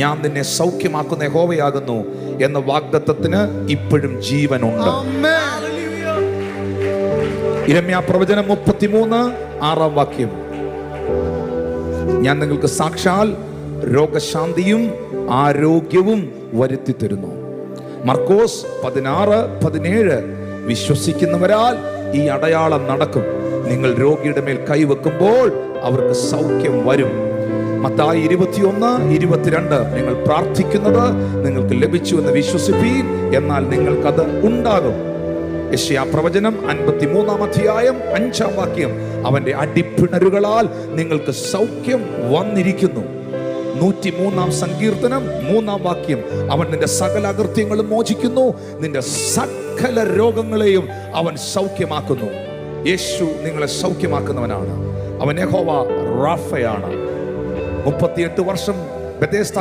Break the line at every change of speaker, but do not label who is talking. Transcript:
ഞാൻ നിന്നെ സൗഖ്യമാക്കുന്ന ഹോവയാകുന്നു എന്ന വാഗ്ദത്തത്തിന് ഇപ്പോഴും ജീവനുണ്ട്. ഇരമ്യ പ്രവചനം മുപ്പത്തിമൂന്ന് ആറാം വാക്യം. ഞാൻ നിങ്ങൾക്ക് സാക്ഷാൽ രോഗശാന്തിയും ആരോഗ്യവും വരുത്തി തരുന്നു മർക്കോസ് പതിനാറ് പതിനേഴ്. വിശ്വസിക്കുന്നവരാൽ ഈ അടയാളം നടക്കും. നിങ്ങൾ രോഗിയുടെ മേൽ കൈവെക്കുമ്പോൾ അവർക്ക് സൗഖ്യം വരും. മത്തായി ഇരുപത്തിയൊന്ന് ഇരുപത്തിരണ്ട്. നിങ്ങൾ പ്രാർത്ഥിക്കുന്നത് നിങ്ങൾക്ക് ലഭിച്ചു എന്ന് വിശ്വസിപ്പീൻ എന്നാൽ നിങ്ങൾക്കത് ഉണ്ടാകും. യശ്യാ പ്രവചനം അൻപത്തി മൂന്നാം അധ്യായം അഞ്ചാം വാക്യം. അവന്റെ അടിപ്പിണരുകളാൽ നിങ്ങൾക്ക് സൗഖ്യം വന്നിരിക്കുന്നു. നൂറ്റി മൂന്നാം സങ്കീർത്തനം മൂന്നാം വാക്യം. അവൻ നിന്റെ സകല അകൃത്യങ്ങളും മോചിക്കുന്നു നിന്റെ സകല രോഗങ്ങളെയും അവൻ സൗഖ്യമാക്കുന്നു. യേശു നിങ്ങളെ സൗഖ്യമാക്കുന്നവനാണ്. അവൻ യഹോവ റാഫയാണ്. മുപ്പത്തിയെട്ട് വർഷം ബെതേസ്ത